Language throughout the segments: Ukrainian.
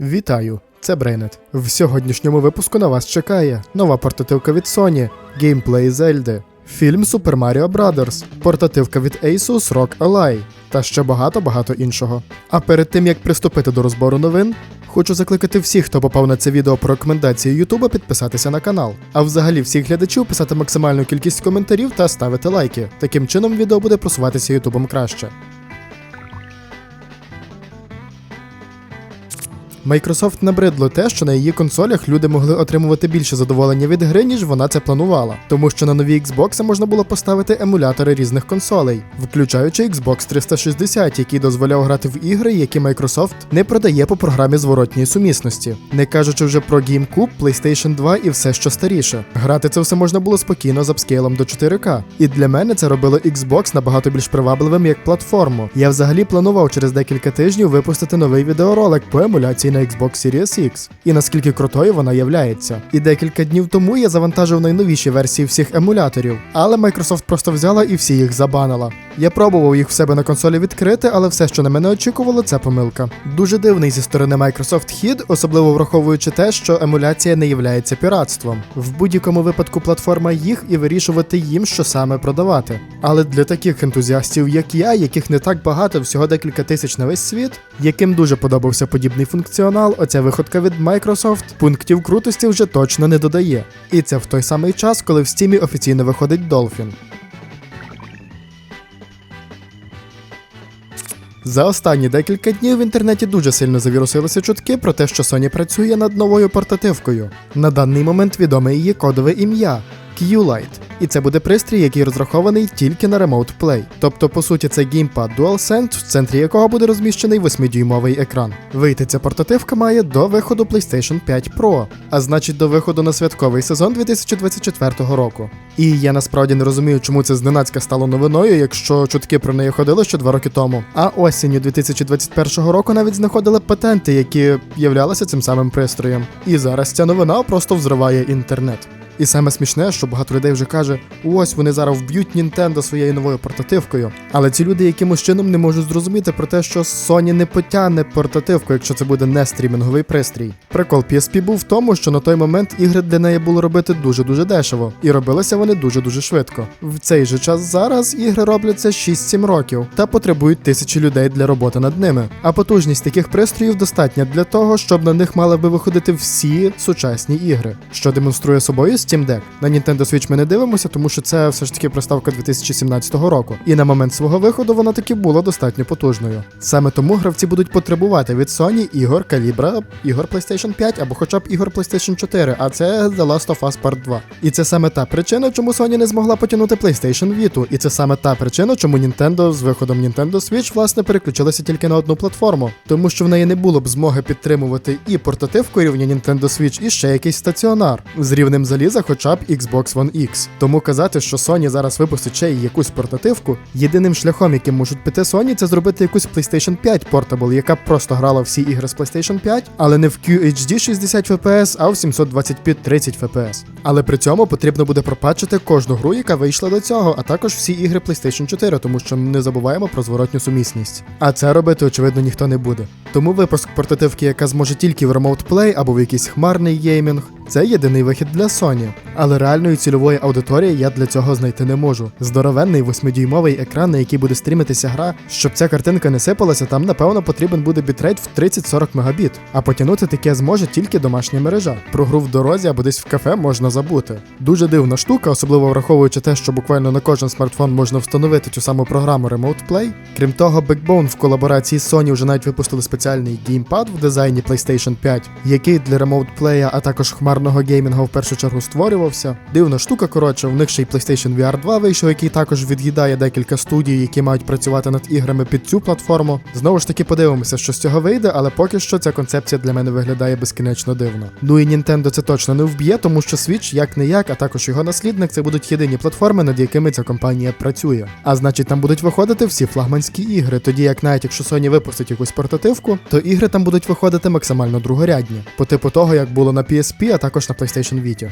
Вітаю, це Брейнет. В сьогоднішньому випуску на вас чекає нова портативка від Sony, геймплей Зельди, фільм Super Mario Bros., портативка від Asus ROG Ally та ще багато-багато іншого. А перед тим як приступити до розбору новин, хочу закликати всіх, хто попав на це відео про рекомендації Ютуба, підписатися на канал. А взагалі всіх глядачів писати максимальну кількість коментарів та ставити лайки. Таким чином відео буде просуватися Ютубом краще. Microsoft набридло те, що на її консолях люди могли отримувати більше задоволення від гри, ніж вона це планувала, тому що на нові Xbox можна було поставити емулятори різних консолей, включаючи Xbox 360, який дозволяв грати в ігри, які Microsoft не продає по програмі зворотньої сумісності, не кажучи вже про GameCube, PlayStation 2 і все, що старіше. Грати це все можна було спокійно з апскейлом до 4К. І для мене це робило Xbox набагато більш привабливим як платформу. Я взагалі планував через декілька тижнів випустити новий відеоролик по емуляції на Xbox Series X і наскільки крутою вона являється. І декілька днів тому я завантажив найновіші версії всіх емуляторів, але Microsoft просто взяла і всі їх забанила. Я пробував їх в себе на консолі відкрити, але все, що на мене очікувало, це помилка. Дуже дивний зі сторони Microsoft хід, особливо враховуючи те, що емуляція не являється піратством. В будь-якому випадку платформа їх і вирішувати їм, що саме продавати. Але для таких ентузіастів, як я, яких не так багато, всього декілька тисяч на весь світ, яким дуже подобався подібний функціонал, оця виходка від Microsoft пунктів крутості вже точно не додає. І це в той самий час, коли в Steam офіційно виходить Dolphin. За останні декілька днів в інтернеті дуже сильно завірусилися чутки про те, що Sony працює над новою портативкою. На даний момент відоме її кодове ім'я Q-Lite. І це буде пристрій, який розрахований тільки на Remote Play. Тобто, по суті, це геймпад DualSense, в центрі якого буде розміщений 8-дюймовий екран. Вийти ця портативка має до виходу PlayStation 5 Pro, а значить до виходу на святковий сезон 2024 року. І я насправді не розумію, чому це зненацька стало новиною, якщо чутки про неї ходили ще два роки тому. А осінню 2021 року навіть знаходили патенти, які являлися цим самим пристроєм. І зараз ця новина просто взриває інтернет. І саме смішне, що багато людей вже каже: ось вони зараз вб'ють Nintendo своєю новою портативкою. Але ці люди якимось чином не можуть зрозуміти про те, що Sony не потягне портативку, якщо це буде не стрімінговий пристрій. Прикол PSP був в тому, що на той момент ігри для неї було робити дуже-дуже дешево, і робилися вони дуже-дуже швидко. В цей же час зараз ігри робляться 6-7 років та потребують тисячі людей для роботи над ними. А потужність таких пристроїв достатня для того, щоб на них мали би виходити всі сучасні ігри, що демонструє собою Steam Deck. На Nintendo Switch ми не дивимося, тому що це все ж таки приставка 2017 року. І на момент свого виходу вона таки була достатньо потужною. Саме тому гравці будуть потребувати від Sony ігор калібра, ігор PlayStation 5 або хоча б ігор PlayStation 4, а це The Last of Us Part 2. І це саме та причина, чому Sony не змогла потягнути PlayStation Vita. І це саме та причина, чому Nintendo з виходом Nintendo Switch власне переключилася тільки на одну платформу, тому що в неї не було б змоги підтримувати і портативку рівня Nintendo Switch, і ще якийсь стаціонар з рівнем заліза, хоча б Xbox One X. Тому казати, що Sony зараз випустить ще й якусь портативку, єдиним шляхом, яким можуть піти Sony, це зробити якусь PlayStation 5 Portable, яка б просто грала всі ігри з PlayStation 5, але не в QHD 60 FPS, а в 720p 30 FPS. Але при цьому потрібно буде пропатчити кожну гру, яка вийшла до цього, а також всі ігри PlayStation 4, тому що не забуваємо про зворотню сумісність. А це робити, очевидно, ніхто не буде. Тому випуск портативки, яка зможе тільки в Remote Play або в якийсь хмарний геймінг, це єдиний вихід для Sony. Але реальної цільової аудиторії я для цього знайти не можу. Здоровенний 8-дюймовий екран, на який буде стрімитися гра, щоб ця картинка не сипалася, там напевно потрібен буде бітрейт в 30-40 мегабіт. А потягнути таке зможе тільки домашня мережа. Про гру в дорозі або десь в кафе можна забути. Дуже дивна штука, особливо враховуючи те, що буквально на кожен смартфон можна встановити цю саму програму Remote Play. Крім того, Backbone в колаборації з Sony вже навіть випустили спеціальний геймпад в дизайні PlayStation 5, який для Remote Play, а також хмарного геймінгу в першу чергу створювався. Дивна штука, коротше, в них ще й PlayStation VR 2 вийшов, який також від'їдає декілька студій, які мають працювати над іграми під цю платформу. Знову ж таки, подивимося, що з цього вийде, але поки що ця концепція для мене виглядає безкінечно дивно. Ну і Nintendo це точно не вб'є, тому що Switch як не як, а також його наслідник, це будуть єдині платформи, над якими ця компанія працює. А значить, там будуть виходити всі флагманські ігри, тоді як навіть якщо Sony випустить якусь портативку, то ігри там будуть виходити максимально другорядні, по типу того, як було на PSP, а також на PlayStation Vita.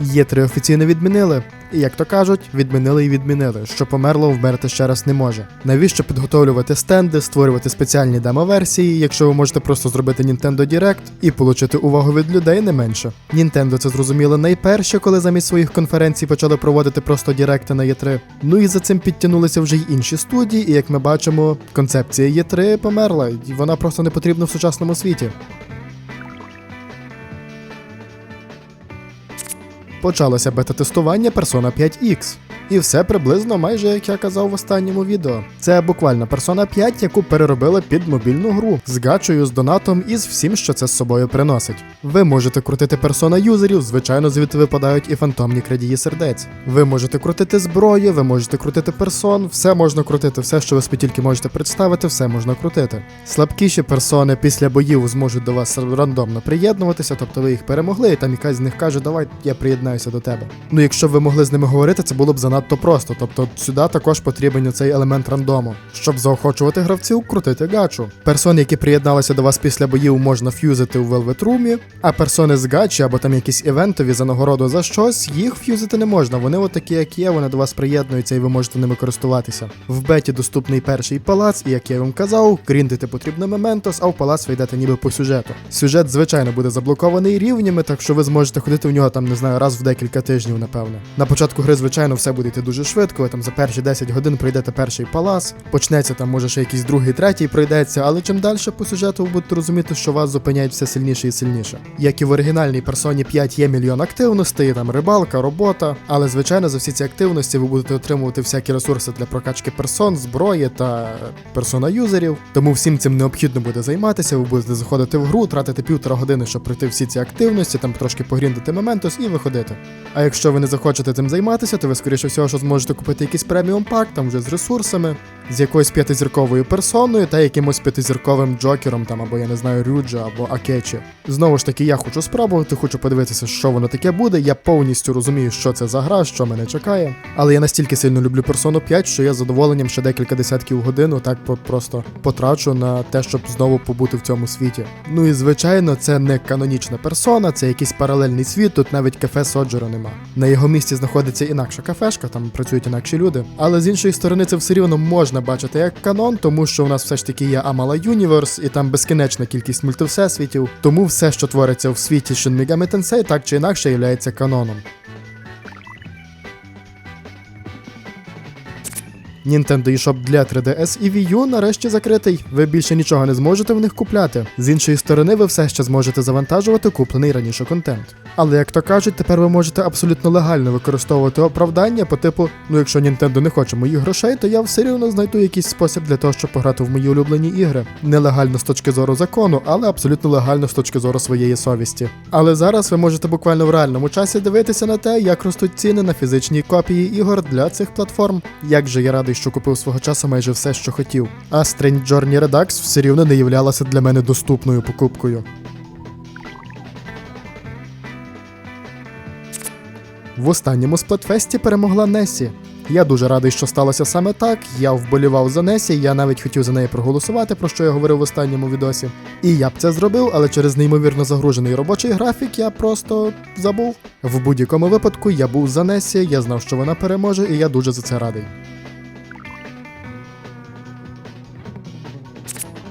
Є3 офіційно відмінили І як то кажуть, відмінили і відмінили, що померло, вмерти ще раз не може. Навіщо підготовлювати стенди, створювати спеціальні демо-версії, якщо ви можете просто зробити Nintendo Direct і отримати увагу від людей не менше. Nintendo це зрозуміло найперше, коли замість своїх конференцій почали проводити просто Діректи на Є3. Ну і за цим підтягнулися вже й інші студії, і як ми бачимо, концепція Є3 померла, і вона просто не потрібна в сучасному світі. Почалося бета-тестування Persona 5X. І все приблизно майже як я казав в останньому відео. Це буквально Persona 5, яку переробили під мобільну гру з гачою, з донатом і з всім, що це з собою приносить. Ви можете крутити персона юзерів, звичайно, звідти випадають і фантомні крадії сердець. Ви можете крутити зброю, ви можете крутити персон, все можна крутити, все, що ви тільки можете представити, все можна крутити. Слабкіші персони після боїв зможуть до вас рандомно приєднуватися, тобто ви їх перемогли, і там якась з них каже, давай я приєднаюся до тебе. Ну, якщо б ви могли з ними говорити, це було б занадто просто. Тобто сюди також потрібен цей елемент рандому, щоб заохочувати гравців крутити гачу. Персони, які приєдналися до вас після боїв, можна ф'юзити у Velvet Room, а персони з гачі або там якісь івентові за нагороду за щось, їх ф'юзити не можна. Вони от такі, як є, вони до вас приєднуються і ви можете ними користуватися. В беті доступний перший палац, і як я вам казав, гріндити потрібно мементос, а в палац ви йдете ніби по сюжету. Сюжет, звичайно, буде заблокований рівнями, так що ви зможете ходити в нього там, не знаю, раз в декілька тижнів, напевно. На початку гри, звичайно, все буде йти дуже швидко. Ви там за перші 10 годин пройдете перший палац, почнеться там, може ще якийсь другий, третій пройдеться, але чим далі по сюжету ви будете розуміти, що вас зупиняють все сильніше і сильніше. Як і в оригінальній персоні 5 є мільйон активностей, там рибалка, робота. Але звичайно за всі ці активності ви будете отримувати всякі ресурси для прокачки персон, зброї та персона юзерів. Тому всім цим необхідно буде займатися. Ви будете заходити в гру, тратити півтора години, щоб пройти всі ці активності, там трошки погріндити моментус і виходити. А якщо ви не захочете цим займатися, то ви скоріше всього, що зможете купити якийсь преміум пак, там вже з ресурсами, з якоюсь п'ятизірковою персоною та якимось п'ятизірковим джокером, там або я не знаю, Рюджа або Акечі. Знову ж таки, я хочу спробувати, хочу подивитися, що воно таке буде. Я повністю розумію, що це за гра, що мене чекає. Але я настільки сильно люблю персону 5, що я з задоволенням ще декілька десятків годин так просто потрачу на те, щоб знову побути в цьому світі. Ну і звичайно, це не канонічна персона, це якийсь паралельний світ. Тут навіть кафе Соджера нема. На його місці знаходиться інакша кафешка, там працюють інакші люди. Але з іншої сторони, це все рівно можна бачити як канон, тому що у нас все ж таки є Амала Юніверс, і там безкінечна кількість мультивсесвітів. Тому все, що твориться в світі Shin Megami Tensei, так чи інакше є каноном. Nintendo eShop для 3DS і Wii U нарешті закритий. Ви більше нічого не зможете в них купляти. З іншої сторони, ви все ще зможете завантажувати куплений раніше контент. Але як то кажуть, тепер ви можете абсолютно легально використовувати оправдання по типу: ну якщо Nintendo не хоче моїх грошей, то я все рівно знайду якийсь спосіб для того, щоб пограти в мої улюблені ігри. Нелегально з точки зору закону, але абсолютно легально з точки зору своєї совісті. Але зараз ви можете буквально в реальному часі дивитися на те, як ростуть ціни на фізичні копії ігор для цих платформ. Як же я радий, що купив свого часу майже все, що хотів. А Strange Journey Redux все рівно не являлася для мене доступною покупкою. В останньому сплетфесті перемогла Несі. Я дуже радий, що сталося саме так. Я вболівав за Несі, я навіть хотів за неї проголосувати, про що я говорив в останньому відосі. І я б це зробив, але через неймовірно загружений робочий графік я просто забув. В будь-якому випадку я був за Несі, я знав, що вона переможе, і я дуже за це радий.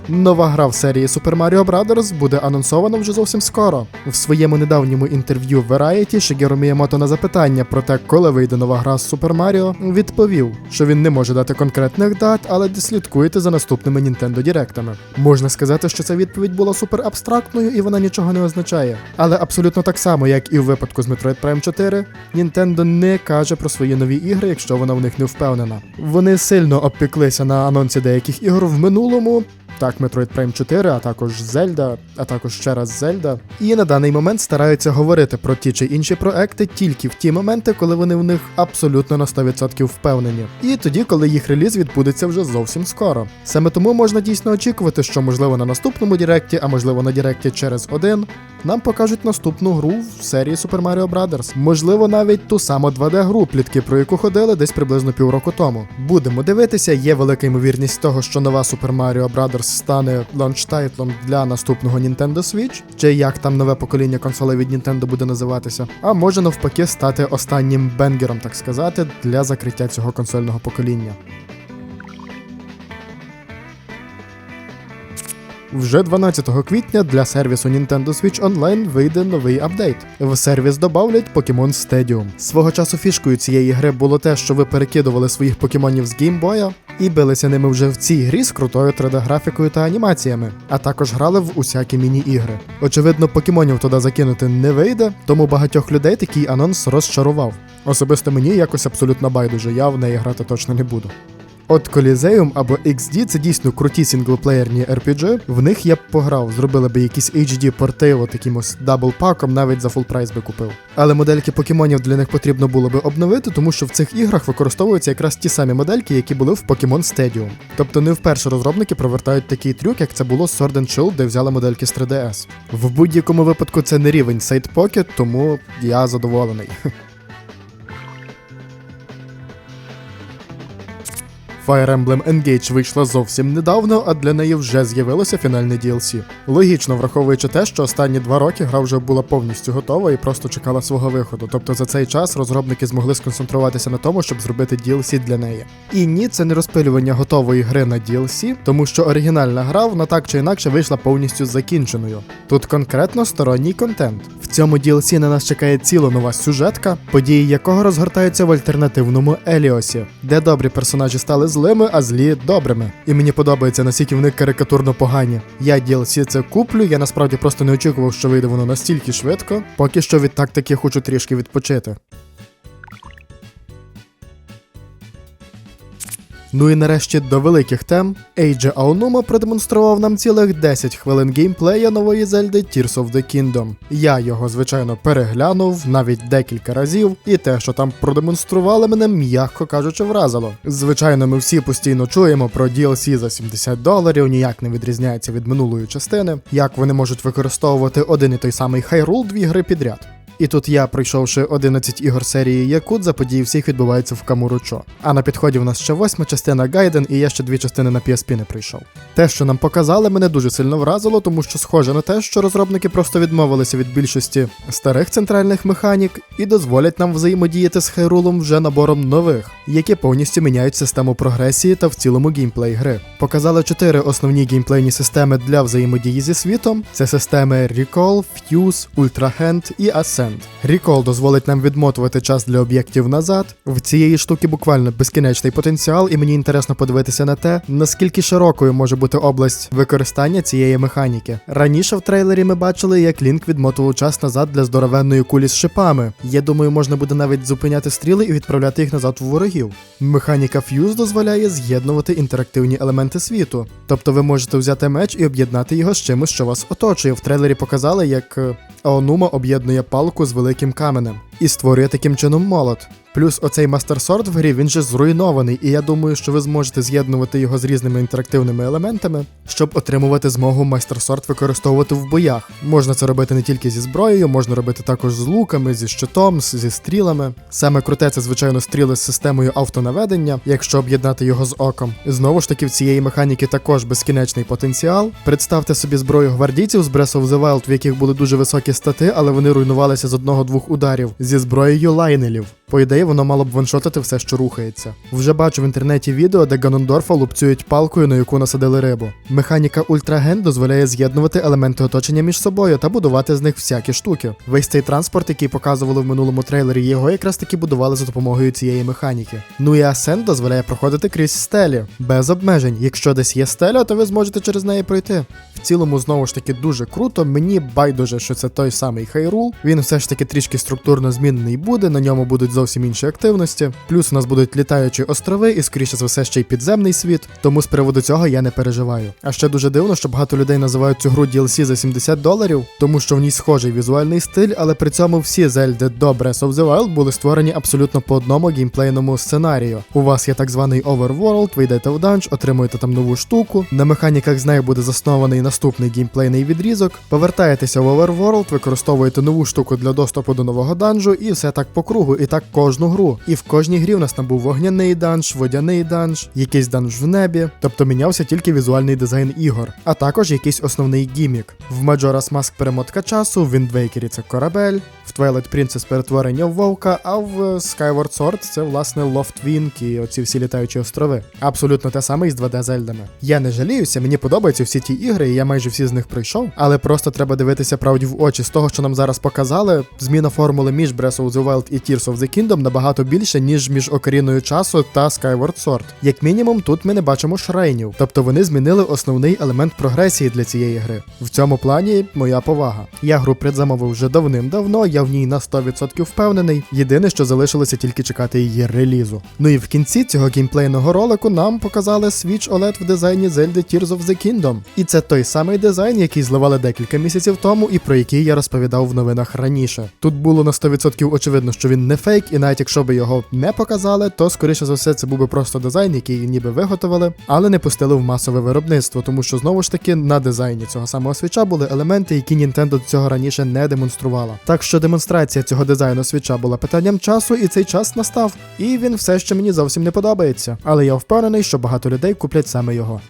Нова гра в серії Super Mario Bros. буде анонсована вже зовсім скоро. В своєму недавньому інтерв'ю Variety Shigeru Miyamoto на запитання про те, коли вийде нова гра з Super Mario, відповів, що він не може дати конкретних дат, але слідкуйте за наступними Nintendo Діректами. Можна сказати, що ця відповідь була супер абстрактною і вона нічого не означає. Але абсолютно так само, як і в випадку з Metroid Prime 4, Nintendo не каже про свої нові ігри, якщо вона в них не впевнена. Вони сильно обпіклися на анонсі деяких ігор в минулому. Так, Metroid Prime 4, а також Zelda, а також ще раз Zelda. І на даний момент стараються говорити про ті чи інші проекти тільки в ті моменти, коли вони в них абсолютно на 100% впевнені. І тоді, коли їх реліз відбудеться вже зовсім скоро. Саме тому можна дійсно очікувати, що можливо на наступному Діректі, а можливо на Діректі через один, нам покажуть наступну гру в серії Super Mario Bros. Можливо, навіть ту саму 2D-гру, плітки про яку ходили десь приблизно півроку тому. Будемо дивитися, є велика ймовірність того, що нова Super Mario Bros. Стане лонч-тайтлом для наступного Nintendo Switch, чи як там нове покоління консолей від Nintendo буде називатися, а може навпаки стати останнім бенгером, так сказати, для закриття цього консольного покоління. Вже 12 квітня для сервісу Nintendo Switch Online вийде новий апдейт. В сервіс добавлять Pokemon Stadium. Свого часу фішкою цієї гри було те, що ви перекидували своїх покемонів з геймбоя і билися ними вже в цій грі з крутою 3D-графікою та анімаціями, а також грали в усякі міні-ігри. Очевидно, покемонів туди закинути не вийде, тому багатьох людей такий анонс розчарував. Особисто мені якось абсолютно байдуже, я в неї грати точно не буду. От Coliseum або XD це дійсно круті сінглплеєрні RPG. В них я б пограв, зробили би якісь HD порти, от якимось даблпаком, навіть за фул прайс би купив. Але модельки покемонів для них потрібно було би обновити, тому що в цих іграх використовуються якраз ті самі модельки, які були в Pokemon Stadium. Тобто не вперше розробники провертають такий трюк, як це було з Sword and Shield, де взяли модельки з 3DS. В будь-якому випадку це не рівень Side Pocket, тому я задоволений. Fire Emblem Engage вийшла зовсім недавно, а для неї вже з'явилося фінальне DLC. Логічно, враховуючи те, що останні два роки гра вже була повністю готова і просто чекала свого виходу. Тобто за цей час розробники змогли сконцентруватися на тому, щоб зробити DLC для неї. І ні, це не розпилювання готової гри на DLC, тому що оригінальна гра вона так чи інакше вийшла повністю закінченою. Тут конкретно сторонній контент. В цьому DLC на нас чекає ціла нова сюжетка, події якого розгортаються в альтернативному Еліосі, де добрі персонажі стали злими, а злі добрими. І мені подобається, наскільки вони карикатурно погані. Я DLC це куплю, я насправді просто не очікував, що вийде воно настільки швидко. Поки що від тактики хочу трішки відпочити. Ну і нарешті до великих тем. Ейджі Аонума продемонстрував нам цілих 10 хвилин геймплея нової Зельди Tears of the Kingdom. Я його, звичайно, переглянув навіть декілька разів, і те, що там продемонстрували, мене, м'яко кажучи, вразило. Звичайно, ми всі постійно чуємо про DLC за 70 доларів, ніяк не відрізняється від минулої частини, як вони можуть використовувати один і той самий Хайрул дві гри підряд. І тут я, пройшовши 11 ігор серії Якудза, події всіх відбуваються в Камуручо. А на підході в нас ще восьма частина Гайден, і я ще дві частини на PSP не прийшов. Те, що нам показали, мене дуже сильно вразило, тому що схоже на те, що розробники просто відмовилися від більшості старих центральних механік і дозволять нам взаємодіяти з Хайрулом вже набором нових, які повністю міняють систему прогресії та в цілому геймплей гри. Показали чотири основні геймплейні системи для взаємодії зі світом: це системи Recall, Fuse, Ultra Hand і Ascent. Recall дозволить нам відмотувати час для об'єктів назад. В цієї штуки буквально безкінечний потенціал, і мені інтересно подивитися на те, наскільки широкою може бути область використання цієї механіки. Раніше в трейлері ми бачили, як Лінк відмотував час назад для здоровенної кулі з шипами. Я думаю, можна буде навіть зупиняти стріли і відправляти їх назад в ворогів. Механіка Fuse дозволяє з'єднувати інтерактивні елементи світу. Тобто ви можете взяти меч і об'єднати його з чимось, що вас оточує. В трейлері показали, як е, Аонума об'єднує палку з великим каменем і створює таким чином молот. Плюс оцей мастерсорд в грі він же зруйнований, і я думаю, що ви зможете з'єднувати його з різними інтерактивними елементами, щоб отримувати змогу майстерсорд використовувати в боях. Можна це робити не тільки зі зброєю, можна робити також з луками, зі щитом, зі стрілами. Саме круте це, звичайно, стріли з системою автонаведення, якщо об'єднати його з оком. Знову ж таки, в цієї механіки також безкінечний потенціал. Представте собі зброю гвардійців з Breath of the Wild, в яких були дуже високі стати, але вони руйнувалися з одного-двох ударів зі зброєю лайнелів. По ідеї, воно мало б ваншотити все, що рухається. Вже бачу в інтернеті відео, де Ганондорфа лупцюють палкою, на яку насадили рибу. Механіка Ультраген дозволяє з'єднувати елементи оточення між собою та будувати з них всякі штуки. Весь цей транспорт, який показували в минулому трейлері, його якраз таки будували за допомогою цієї механіки. Ну і Ascent дозволяє проходити крізь стелі без обмежень. Якщо десь є стеля, то ви зможете через неї пройти. Цілому, знову ж таки, дуже круто. Мені байдуже, що це той самий Хайрул. Він все ж таки трішки структурно змінений буде. На ньому будуть зовсім інші активності. Плюс у нас будуть літаючі острови і, скоріше за все, ще й підземний світ. Тому з приводу цього я не переживаю. А ще дуже дивно, що багато людей називають цю гру DLC за 70 доларів, тому що в ній схожий візуальний стиль, але при цьому всі зельди до Breath of the Wild були створені абсолютно по одному геймплейному сценарію. У вас є так званий Overworld, ви йдете в данж, отримуєте там нову штуку. На механіках з нею буде заснований наступний геймплейний відрізок. Повертаєтеся в Overworld, використовуєте нову штуку для доступу до нового данжу, і все так по кругу. І так кожну гру. І в кожній грі у нас там був вогняний данж, водяний данж, якийсь данж в небі, тобто мінявся тільки візуальний дизайн ігор, а також якийсь основний гімік. В Majora's Mask перемотка часу, в Wind Waker це корабель, в Twilight Princess перетворення в вовка, а в Skyward Sword це власне Loftwing і оці всі літаючі острови. Абсолютно те саме із 2D зельдами. Я не жаліюся, мені подобаються всі ті ігри, і я майже всі з них пройшов, але просто треба дивитися правді в очі з того, що нам зараз показали. Зміна формули між Breath of the Wild і Tears of the Kingdom набагато більше, ніж між Окаріною часу та Skyward Sword. Як мінімум, тут ми не бачимо шрейнів, тобто вони змінили основний елемент прогресії для цієї гри. В цьому плані моя повага. Я гру предзамовив вже давним-давно, я в ній на 100% впевнений. Єдине, що залишилося тільки чекати її релізу. Ну і в кінці цього геймплейного ролику нам показали Switch OLED в дизайні Zelda Tears of the Kingdom. І це той самий дизайн, який зливали декілька місяців тому, і про який я розповідав в новинах раніше. Тут було на 100% очевидно, що він не фейк, і навіть якщо би його не показали, то скоріше за все це був би просто дизайн, який ніби виготовили, але не пустили в масове виробництво, тому що знову ж таки на дизайні цього самого свіча були елементи, які Nintendo до цього раніше не демонструвала. Так що демонстрація цього дизайну свіча була питанням часу, і цей час настав. І він все ще мені зовсім не подобається. Але я впевнений, що багато людей куплять саме його.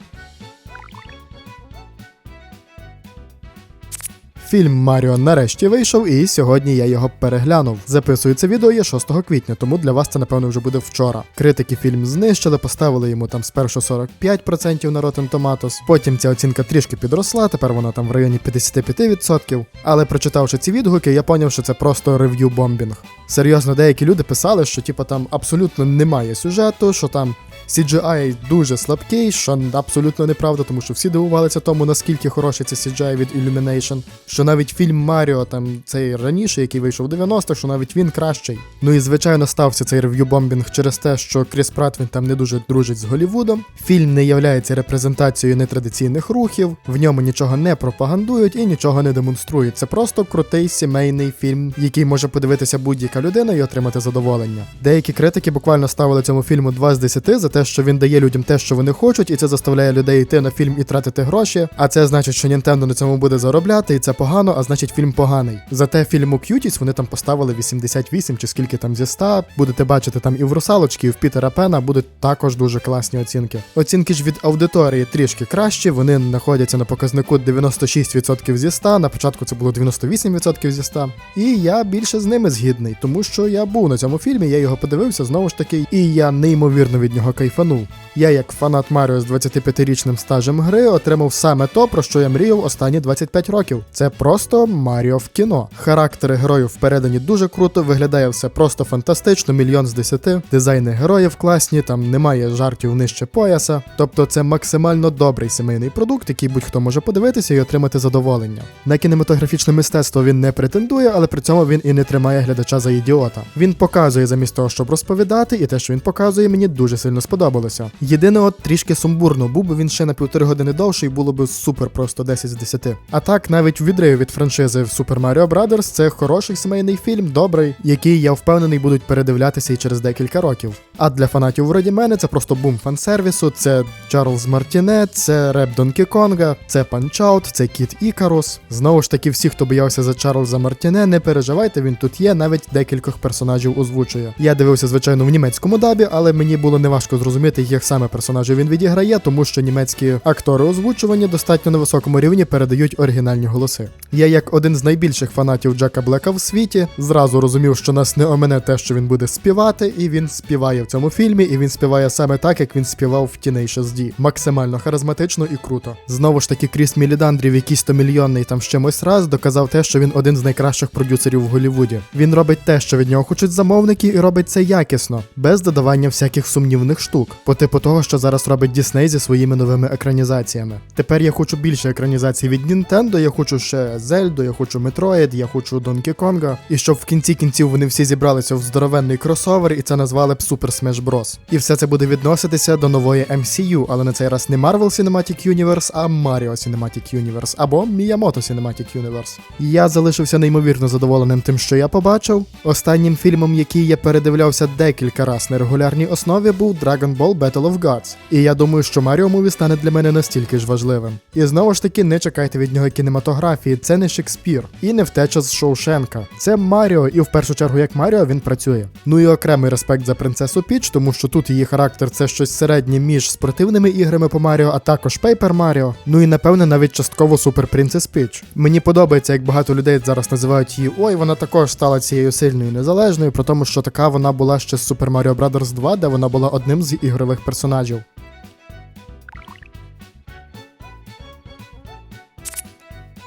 Фільм Маріо нарешті вийшов, і сьогодні я його переглянув. Записую це відео є 6 квітня, тому для вас це напевно вже буде вчора. Критики фільм знищили, поставили йому там спершу 45% на Rotten Tomatoes, Потім ця оцінка трішки підросла, тепер вона там в районі 55%. Але прочитавши ці відгуки, я поняв, що це просто рев'ю бомбінг. Серйозно, деякі люди писали, що типу там абсолютно немає сюжету, що там CGI дуже слабкий, що абсолютно неправда, тому що всі дивувалися тому, наскільки хороший це CGI від Illumination, що навіть фільм Маріо, там цей раніше, який вийшов в 90-х, що навіть він кращий. Ну і звичайно стався цей рев'ю-бомбінг через те, що Кріс Пратт він там не дуже дружить з Голівудом. Фільм не являється репрезентацією нетрадиційних рухів, в ньому нічого не пропагандують і нічого не демонструють. Це просто крутий сімейний фільм, який може подивитися будь-яка людина і отримати задоволення. Деякі критики буквально ставили цьому фільму 2 з 10 за те, що він дає людям те, що вони хочуть, і це заставляє людей йти на фільм і тратити гроші. А це значить, що Nintendo на цьому буде заробляти, і це погано, а значить фільм поганий. Зате фільму К'ютіс вони там поставили 88 чи скільки там зі 100. Будете бачити там і в русалочки, і в Пітера Пена будуть також дуже класні оцінки. Оцінки ж від аудиторії трішки кращі, вони знаходяться на показнику 96% зі 100, на початку це було 98% зі 100. І я більше з ними згідний, тому що я був на цьому фільмі, я його подивився знову ж таки, і я неймовірно від нього кайфанув. Я, як фанат Маріо з 25-річним стажем гри, отримав саме то, про що я мріяв останні 25 років. Це просто Маріо в кіно. Характери героїв передані дуже круто, виглядає все просто фантастично, мільйон з десяти. Дизайни героїв класні, там немає жартів нижче пояса. Тобто це максимально добрий сімейний продукт, який будь-хто може подивитися і отримати задоволення. На кінематографічне мистецтво він не претендує, але при цьому він і не тримає глядача за ідіота. Він показує замість того, щоб розповідати, і те, що він показує, мені дуже сильно сподобалося. Єдине, от трішки сумбурно, був би він ще на півтори години довший, було б супер просто 10 з 10. А так, навіть у відриві від франшизи в Super Mario Brothers це хороший сімейний фільм, добрий, який я впевнений будуть передивлятися і через декілька років. А для фанатів вроді мене це просто бум фан-сервісу, це Чарльз Мартіне, це реп Донкі Конга, це Панчаут, це Кіт Ікарус. Знову ж таки, всі, хто боявся за Чарльза Мартіне, не переживайте, він тут є, навіть декількох персонажів озвучує. Я дивився, звичайно, в німецькому дабі, але мені було неважко зрозуміти, яких саме персонажів він відіграє, тому що німецькі актори озвучування достатньо на високому рівні передають оригінальні голоси. Я, як один з найбільших фанатів Джека Блека в світі, зразу розумів, що нас не омене те, що він буде співати, і він співає в цьому фільмі, і він співає саме так, як він співав в Tenacious D. Максимально харизматично і круто. Знову ж таки, Кріс Мілідандрів, який 100 мільйонний там з чимось раз, доказав те, що він один з найкращих продюсерів в Голлівуді. Він робить те, що від нього хочуть замовники, і робить це якісно, без додавання всяких сумнівних штук, по типу того, що зараз робить Дісней зі своїми новими екранізаціями. Тепер я хочу більше екранізацій від Nintendo, я хочу ще Зельду, я хочу Metroid, я хочу Donkey Konga. І щоб в кінці кінців вони всі зібралися в здоровенний кросовер, і це назвали б Super Smash Bros. І все це буде відноситися до нової MCU, але на цей раз не Marvel Cinematic Universe, а Mario Cinematic Universe або Miyamoto Cinematic Universe. Я залишився неймовірно задоволеним тим, що я побачив. Останнім фільмом, який я передивлявся декілька разів на регулярній основі, був Dragon Dragon Ball Battle of Gods. І я думаю, що Маріо Муві стане для мене настільки ж важливим. І знову ж таки, не чекайте від нього кінематографії, це не Шекспір і не втеча з Шоушенка. Це Маріо, і в першу чергу, як Маріо, він працює. Ну і окремий респект за принцесу Піч, тому що тут її характер це щось середнє між спортивними іграми по Маріо, а також Paper Mario. Ну і напевне навіть частково Super Princess Peach. Мені подобається, як багато людей зараз називають її ой, вона також стала цією сильною незалежною, при тому, що така вона була ще з Super Mario Bros. 2, де вона була одним з ігрових персонажів.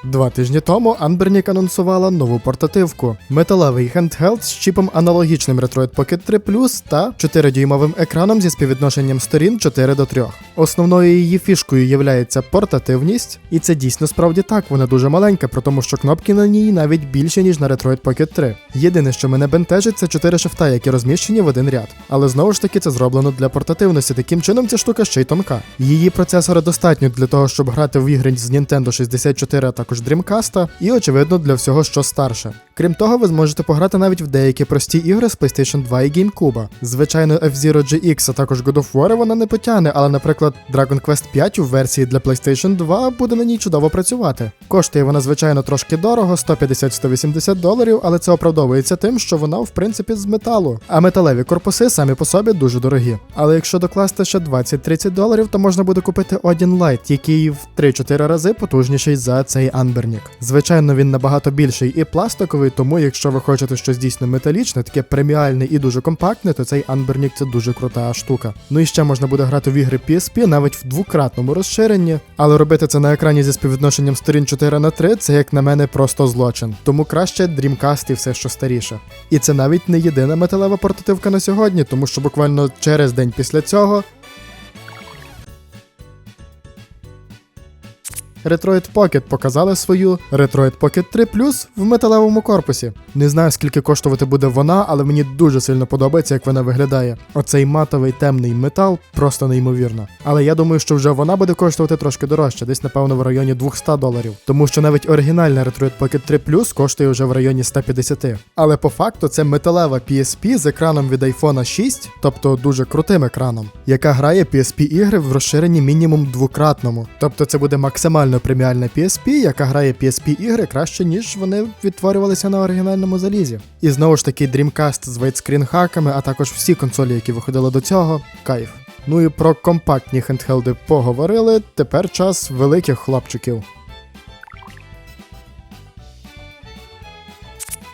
Два тижні тому Анбернік анонсувала нову портативку. Металевий хендхелд з чіпом аналогічним Retroid Pocket 3 Plus та 4-дюймовим екраном зі співвідношенням сторін 4 до 3. Основною її фішкою є портативність, і це дійсно справді так, вона дуже маленька, при тому, що кнопки на ній навіть більше, ніж на Retroid Pocket 3. Єдине, що мене бентежить, це 4 шифта, які розміщені в один ряд. Але знову ж таки це зроблено для портативності. Таким чином ця штука ще й тонка. Її процесори достатньо для того, щоб грати в ігри з Nintendo 64, а також Dreamcast, і очевидно для всього, що старше. Крім того, ви зможете пограти навіть в деякі прості ігри з PlayStation 2 і GameCube. Звичайно, F-Zero GX, а також God of War вона не потягне, але, наприклад, Dragon Quest 5 у версії для PlayStation 2 буде на ній чудово працювати. Коштує вона, звичайно, трошки дорого, 150-180 доларів, але це оправдовується тим, що вона, в принципі, з металу. А металеві корпуси самі по собі дуже дорогі. Але якщо докласти ще 20-30 доларів, то можна буде купити Odin Light, який в 3-4 рази потужніший за цей Анбернік. Звичайно, він набагато більший і пластиковий, тому якщо ви хочете щось дійсно металічне, таке преміальне і дуже компактне, то цей Анбернік це дуже крута штука. Ну і ще можна буде грати в ігри PSP навіть в двократному розширенні, але робити це на екрані зі співвідношенням сторін 4 на 3 це як на мене просто злочин. Тому краще Dreamcast і все, що старіше. І це навіть не єдина металева портативка на сьогодні, тому що буквально через день після цього Retroid Pocket показали свою Retroid Pocket 3 Plus в металевому корпусі. Не знаю, скільки коштувати буде вона, але мені дуже сильно подобається, як вона виглядає. Оцей матовий темний метал просто неймовірно. Але я думаю, що вже вона буде коштувати трошки дорожче, десь, напевно, в районі 200 доларів. Тому що навіть оригінальна Retroid Pocket 3 Plus коштує вже в районі 150. Але по факту це металева PSP з екраном від iPhone 6, тобто дуже крутим екраном, яка грає PSP ігри в розширенні мінімум двократному. Тобто це буде максимально преміальна PSP, яка грає PSP ігри краще, ніж вони відтворювалися на оригінальному залізі. І знову ж таки Dreamcast з вайтскрін хаками, а також всі консолі, які виходили до цього, кайф. Ну і про компактні хендхелди поговорили. Тепер час великих хлопчиків.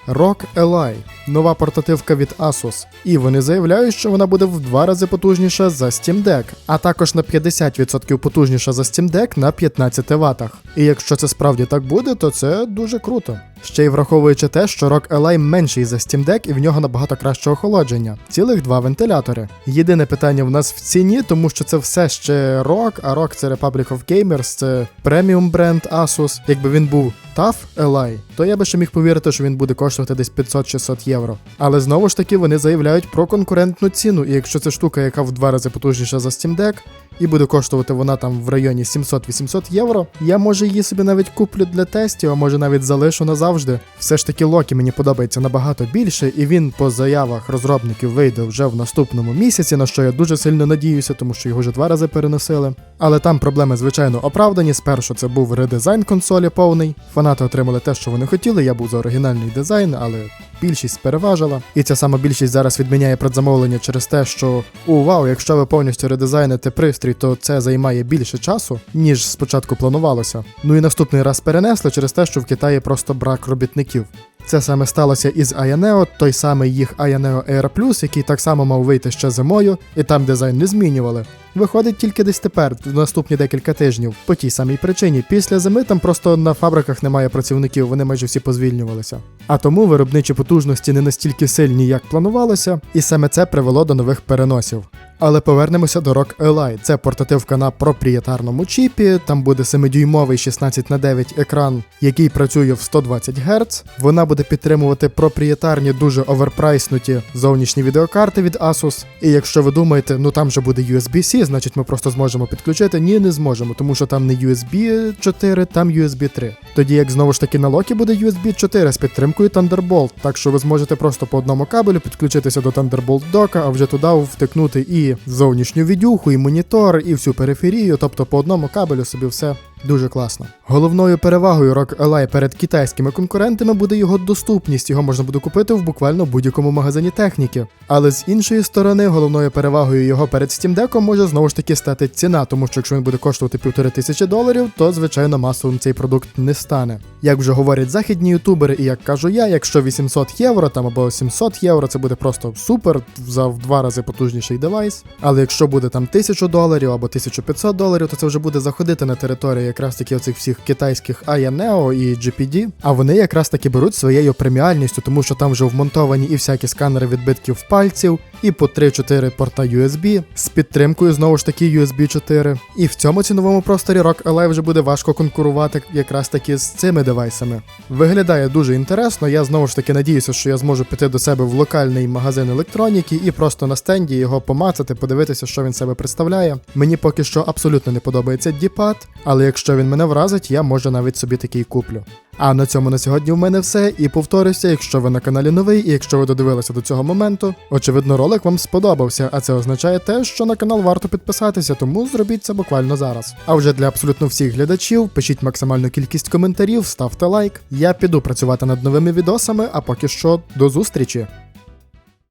ROG Ally – нова портативка від Asus. І вони заявляють, що вона буде в два рази потужніша за Steam Deck, а також на 50% потужніша за Steam Deck на 15 ватах. І якщо це справді так буде, то це дуже круто. Ще й враховуючи те, що ROG Ally менший за Steam Deck і в нього набагато краще охолодження, цілих два вентилятори. Єдине питання в нас в ціні, тому що це все ще ROG, а ROG це Republic of Gamers, це преміум бренд Asus. Якби він був TUF Ally, то я би ще міг повірити, що він буде коштувати десь 500-600 євро. Але знову ж таки вони заявляють про конкурентну ціну, і якщо це штука, яка в два рази потужніша за Steam Deck, і буде коштувати вона там в районі 700-800 євро, я може її собі навіть куплю для тестів, а може навіть залишу назавжди. Все ж таки Локі мені подобається набагато більше, і він по заявах розробників вийде вже в наступному місяці, на що я дуже сильно надіюся, тому що його вже два рази переносили. Але там проблеми, звичайно, оправдані. Спершу це був редизайн консолі повний. Фанати отримали те, що вони хотіли. Я був за оригінальний дизайн, але більшість переважила. І ця сама більшість зараз відміняє предзамовлення через те, що у якщо ви повністю редизайните пристрій, то це займає більше часу, ніж спочатку планувалося. Ну і наступний раз перенесли через те, що в Китаї просто брак робітників. Це саме сталося із Ayaneo, той самий їх Ayaneo Air Plus, який так само мав вийти ще зимою, і там дизайн не змінювали. Виходить тільки десь тепер, в наступні декілька тижнів, по тій самій причині. Після зими там просто на фабриках немає працівників, вони майже всі позвільнювалися. А тому виробничі потужності не настільки сильні, як планувалося, і саме це привело до нових переносів. Але повернемося до ROG Ally. Це портативка на проприєтарному чіпі. Там буде 7-дюймовий 16 на 9 екран, який працює в 120 Гц. Вона буде підтримувати проприєтарні, дуже оверпрайснуті зовнішні відеокарти від Asus. І якщо ви думаєте, ну там же буде USB-C, значить ми просто зможемо підключити. Ні, не зможемо, тому що там не USB 4, там USB 3. Тоді як знову ж таки на Локі буде USB 4 з підтримкою Thunderbolt, так що ви зможете просто по одному кабелю підключитися до Thunderbolt дока, а вже туди втикнути і зовнішню відюху, і монітор, і всю периферію, тобто по одному кабелю собі все дуже класно. Головною перевагою Rock Ally перед китайськими конкурентами буде його доступність. Його можна буде купити в буквально будь-якому магазині техніки. Але з іншої сторони, головною перевагою його перед Steam Deck може знову ж таки стати ціна, тому що якщо він буде коштувати півтори тисячі доларів, то звичайно масовим цей продукт не стане. Як вже говорять західні ютубери, і як кажу я, якщо 800 євро там або 700 євро, це буде просто супер за в два рази потужніший девайс. Але якщо буде там 1000 доларів або 1500 доларів, то це вже буде заходити на територію якраз таки оцих всіх китайських Aya Neo і GPD. А вони якраз таки беруть своєю преміальністю, тому що там вже вмонтовані і всякі сканери відбитків пальців, і по 3-4 порта USB з підтримкою знову ж таки USB 4. І в цьому ціновому просторі Rock Ally вже буде важко конкурувати якраз таки з цими девайсами. Виглядає дуже інтересно. Я знову ж таки надіюся, що я зможу піти до себе в локальний магазин електроніки і просто на стенді його помацати, подивитися, що він себе представляє. Мені поки що абсолютно не подобається діпад, але якщо він мене вразить, я може навіть собі такий куплю. А на цьому на сьогодні в мене все. І повторюся, якщо ви на каналі новий, і якщо ви додивилися до цього моменту, очевидно, ролик вам сподобався, а це означає те, що на канал варто підписатися, тому зробіть це буквально зараз. А вже для абсолютно всіх глядачів пишіть максимальну кількість коментарів, ставте лайк. Я піду працювати над новими відосами, а поки що до зустрічі.